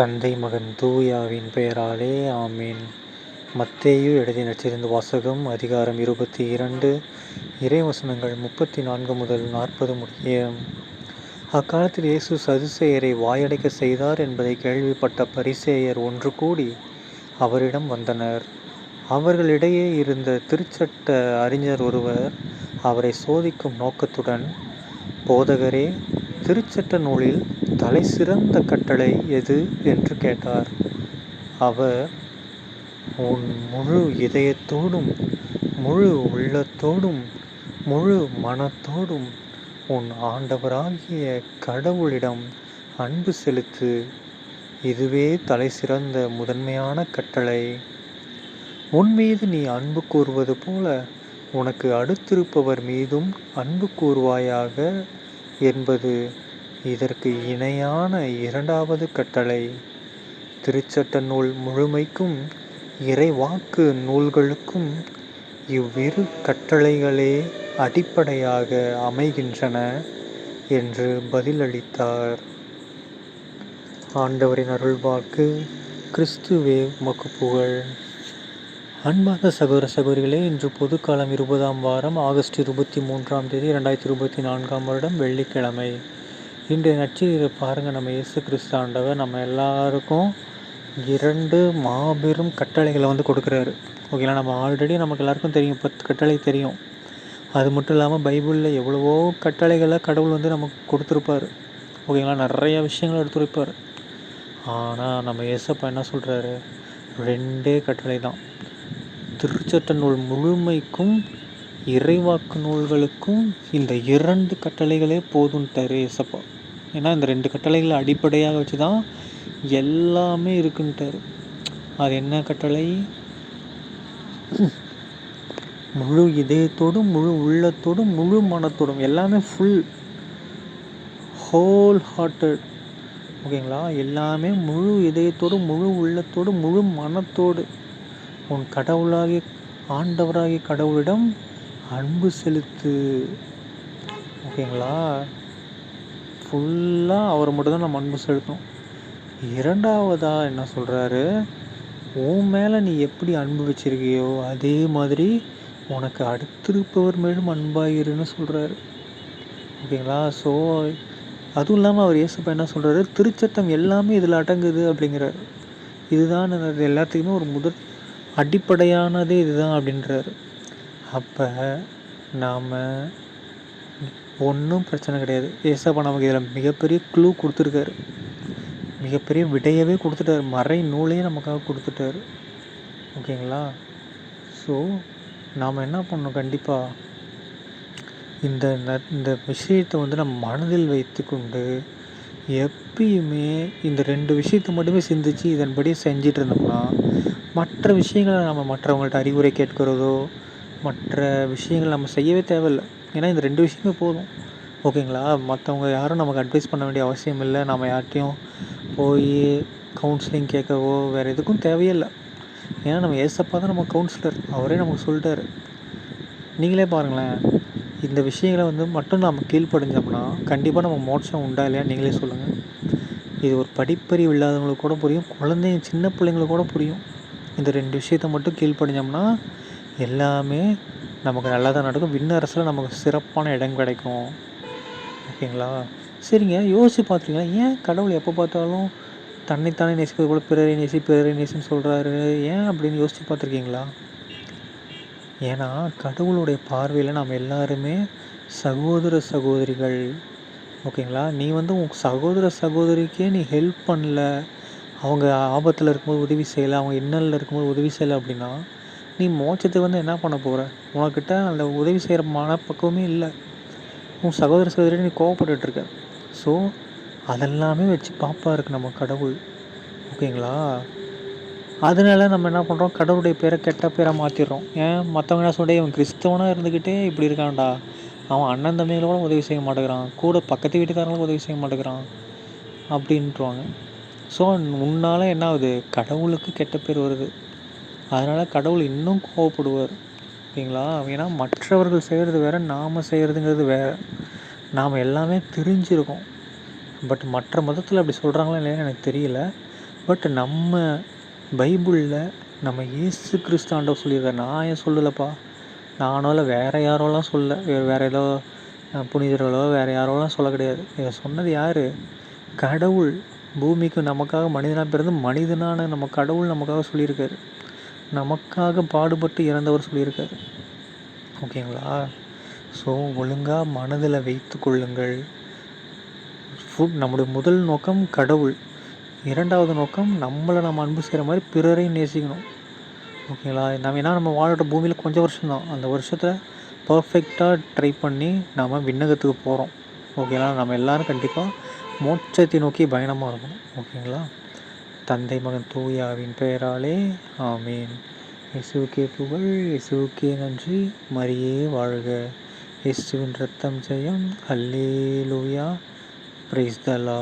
தந்தை மகன் தூயாவின் பெயராலே ஆமீன். மத்தேயு எழுதி நச்சிருந்து வாசகம் அதிகாரம் இருபத்தி இரண்டு இறைவசனங்கள் முப்பத்தி நான்கு முதல் நாற்பது முடிய. அக்காலத்தில் இயேசு சதுசேயரை வாயடைக்க செய்தார் என்பதை கேள்விப்பட்ட பரிசேயர் ஒன்று கூடி அவரிடம் வந்தனர். அவர்களிடையே இருந்த திருச்சட்ட அறிஞர் ஒருவர் அவரை சோதிக்கும் நோக்கத்துடன் போதகரே திருச்சட்ட நூலில் தலை சிறந்த கட்டளை எது என்று கேட்டார். அவர் உன் முழு இதயத்தோடும் முழு உள்ளத்தோடும் முழு மனத்தோடும் உன் ஆண்டவராகிய கடவுளிடம் அன்பு செலுத்து. இதுவே தலை சிறந்த முதன்மையான கட்டளை. உன் மீது நீ அன்பு கூறுவது போல உனக்கு அடுத்திருப்பவர் மீதும் அன்பு கூறுவாயாக என்பது இதற்கு இணையான இரண்டாவது கட்டளை. திருச்சட்ட நூல் முழுமைக்கும் இறைவாக்கு நூல்களுக்கும் இவ்விரு கட்டளைகளே அடிப்படையாக அமைகின்றன என்று பதிலளித்தார். ஆண்டவரின் அருள்வாக்கு கிறிஸ்துவே உமக்கு புகழ் அன்பார்ந்த சகோதர சகோதரிகளே இன்று பொதுக்காலம் இருபதாம் வாரம் ஆகஸ்ட் இருபத்தி மூன்றாம் தேதி இரண்டாயிரத்தி இருபத்தி நான்காம் வருடம் வெள்ளிக்கிழமை. இன்றைய நட்சத்திர பாருங்கள் நம்ம இயேசு கிறிஸ்து ஆண்டவர் நம்ம எல்லாருக்கும் இரண்டு மாபெரும் கட்டளைகளை வந்து கொடுக்குறாரு. ஓகேங்களா? நம்ம ஆல்ரெடி நமக்கு எல்லாருக்கும் தெரியும் பத்து கட்டளை தெரியும். அது மட்டும் இல்லாமல் பைபிளில் எவ்வளவோ கட்டளைகளை கடவுள் வந்து நமக்கு கொடுத்துருப்பார். ஓகேங்களா? நிறைய விஷயங்கள் எடுத்துரைப்பார். ஆனால் நம்ம ஏசப்பா என்ன சொல்கிறாரு ரெண்டே கட்டளை தான். திருச்சட்ட நூல் முழுமைக்கும் இறைவாக்கு நூல்களுக்கும் இந்த இரண்டு கட்டளைகளே போதும் தரு இயேசப்பா. ஏன்னா இந்த ரெண்டு கட்டளைகளை அடிப்படையாக வச்சு தான் எல்லாமே இருக்குன்ட்டார் அது என்ன கட்டளை? முழு இதயத்தோடும் முழு உள்ளத்தோடும் முழு மனத்தோடும் எல்லாமே ஃபுல் ஹோல் ஹார்ட்டட் ஓகேங்களா? எல்லாமே முழு இதயத்தோடு முழு உள்ளத்தோடு முழு மனத்தோடு. உன் கடவுளாகி ஆண்டவராகிய கடவுளிடம் அன்பு செலுத்து. ஓகேங்களா? ஃபுல்லாக அவரை மட்டும்தான் நம்ம அன்பு செலுத்தணும் இரண்டாவதாக என்ன சொல்கிறாரு உன் மேலே நீ எப்படி அன்பு வச்சிருக்கியோ அதே மாதிரி உனக்கு அடுத்திருப்பவர் மேலும் அன்பாயிருன்னு சொல்கிறாரு ஓகேங்களா? ஸோ அதுவும் இல்லாமல் அவர் இயேசுப்பா என்ன சொல்கிறாரு திருச்சட்டம் எல்லாமே இதில் அடங்குது அப்படிங்கிறாரு. இதுதான் எல்லாத்துக்குமே ஒரு முதல் அடிப்படையானதே இதுதான் அப்படின்றாரு. அப்போ நாம் ஒன்றும் பிரச்சனை கிடையாது. ஏசப்பா நமக்கு இதில் மிகப்பெரிய க்ளூ கொடுத்துருக்காரு. மிகப்பெரிய விடையவே கொடுத்துட்டாரு. மறை நூலையே நமக்காக கொடுத்துட்டாரு. ஓகேங்களா? ஸோ நாம் என்ன பண்ணணும்? கண்டிப்பாக இந்த ந இந்த விஷயத்தை வந்து நம்ம மனதில் வைத்து கொண்டு எப்பயுமே இந்த ரெண்டு விஷயத்தை மட்டுமே சிந்திச்சு இதன்படி செஞ்சிட்டு இருந்தோம்னா மற்ற விஷயங்களை நம்ம மற்றவங்கள்ட்ட அறிவுரை கேட்கிறதோ மற்ற விஷயங்கள் நம்ம செய்யவே தேவையில்லை. ஏன்னா இந்த ரெண்டு விஷயமே போதும். ஓகேங்களா? மற்றவங்க யாரும் நமக்கு அட்வைஸ் பண்ண வேண்டிய அவசியம் இல்லை. நம்ம யார்கிட்டையும் போய் கவுன்சிலிங் கேட்கவோ வேறு எதுக்கும் தேவையே இல்லை ஏன்னா நம்ம ஏசப்பா தான் நம்ம கவுன்சிலர் அவரே நமக்கு சொல்லிட்டாரு. நீங்களே பாருங்களேன். இந்த விஷயங்களை வந்து மட்டும் நம்ம கீழ்ப்படிஞ்சோம்னா கண்டிப்பாக நம்ம மோட்சம் உண்டா இல்லையா? நீங்களே சொல்லுங்கள் இது ஒரு படிப்பறிவு இல்லாதவங்களுக்கு கூட புரியும். குழந்தைங்க சின்ன பிள்ளைங்களுக்கு கூட புரியும். இந்த ரெண்டு விஷயத்த மட்டும் கீழ்ப்படிஞ்சோம்னா எல்லாமே நமக்கு நல்லா தான் நடக்கும். விண்ணரசில் நமக்கு சிறப்பான இடம் கிடைக்கும். ஓகேங்களா? சரிங்க. யோசிச்சு பார்த்துருக்கீங்களா ஏன் கடவுள் எப்போ பார்த்தாலும் தன்னைத்தானே நேசிப்பது போல பிறரை நேசி பிறரை நேசின்னு சொல்கிறாரு ஏன் அப்படின்னு யோசித்து பார்த்துருக்கீங்களா ஏன்னா கடவுளுடைய பார்வையில் நாம் எல்லாருமே சகோதர சகோதரிகள். ஓகேங்களா? நீ வந்து உன் சகோதர சகோதரிக்கே நீ ஹெல்ப் பண்ணல. அவங்க ஆபத்தில் இருக்கும்போது உதவி செய்யலை. அவங்க இன்னலில் இருக்கும்போது உதவி செய்யலை அப்படின்னா நீ மோட்சத்துக்கு வந்து என்ன பண்ண போகிற உனக்கிட்ட அந்த உதவி செய்கிற மனப்பக்குவமே இல்லை. உன் சகோதர சகோதரி நீ கோவப்பட்டுருக்க ஸோ அதெல்லாமே வச்சு பாப்பாருக்கு நம்ம கடவுள். ஓகேங்களா? அதனால நம்ம என்ன பண்ணுறோம் கடவுளுடைய பேரை கெட்ட பேரை மாற்றிடுறோம் ஏன்? மற்றவங்க என்ன சொல்லிட்டு இவன் கிறிஸ்தவனாக இருந்துக்கிட்டே இப்படி இருக்கான்டா. அவன் அண்ணன் தம்பிகளை கூட உதவி செய்ய மாட்டேங்கிறான். கூட பக்கத்து வீட்டுக்காரங்களும் உதவி செய்ய மாட்டேங்கிறான். அப்படின்ட்டுருவாங்க ஸோ உன்னால் என்ன ஆகுது? கடவுளுக்கு கெட்ட பேர் வருது. அதனால் கடவுள் இன்னும் கோவப்படுவார். ஓகேங்களா ஏன்னா மற்றவர்கள் செய்கிறது வேறு நாம் செய்கிறதுங்கிறது வேறு. நாம் எல்லாமே தெரிஞ்சிருக்கோம். பட் மற்ற மதத்தில் அப்படி சொல்கிறாங்களா இல்லையான்னு எனக்கு தெரியல. பட் நம்ம பைபிளில் நம்ம இயேசு கிறிஸ்து சொல்லியிருக்காரு. நான் ஏன் சொல்லலப்பா? நானோ இல்லை வேறு யாரோலாம் சொல்ல வேறு ஏதோ புனிதர்களோ வேறு யாரோலாம் சொல்ல கிடையாது. இதை சொன்னது யார்? கடவுள். பூமிக்கு நமக்காக மனிதனாக பிறந்து மனிதனான நம்ம கடவுள் நமக்காக சொல்லியிருக்காரு. நமக்காக பாடுபட்டு இறந்தவர் சொல்லியிருக்காரு. ஓகேங்களா? ஸோ ஒழுங்காக மனதில் வைத்து கொள்ளுங்கள். ஃபுட் நம்முடைய முதல் நோக்கம் கடவுள். இரண்டாவது நோக்கம் நம்மளை நம்ம அன்பு செய்கிற மாதிரி பிறரையும் நேசிக்கணும். ஓகேங்களா? நம்ம ஏன்னா நம்ம வாழ்கிற பூமியில் கொஞ்சம் வருஷம்தான். அந்த வருஷத்தில் பர்ஃபெக்டாக ட்ரை பண்ணி நாம் விண்ணகத்துக்கு போகிறோம் ஓகேங்களா? நம்ம எல்லோரும் கண்டிப்பாக மோட்சத்தை நோக்கி பயணமாக இருக்கணும். ஓகேங்களா? தந்தை மகன் தூயாவின் பெயராலே ஆமீன். இயேசுவுக்கே புகழ் இயேசுவுக்கே நன்றி. மரியே வாழ்க. இயேசுவின் ரத்தம் ஜெயம். அல்லேலூயா. பிரைஸ் தலா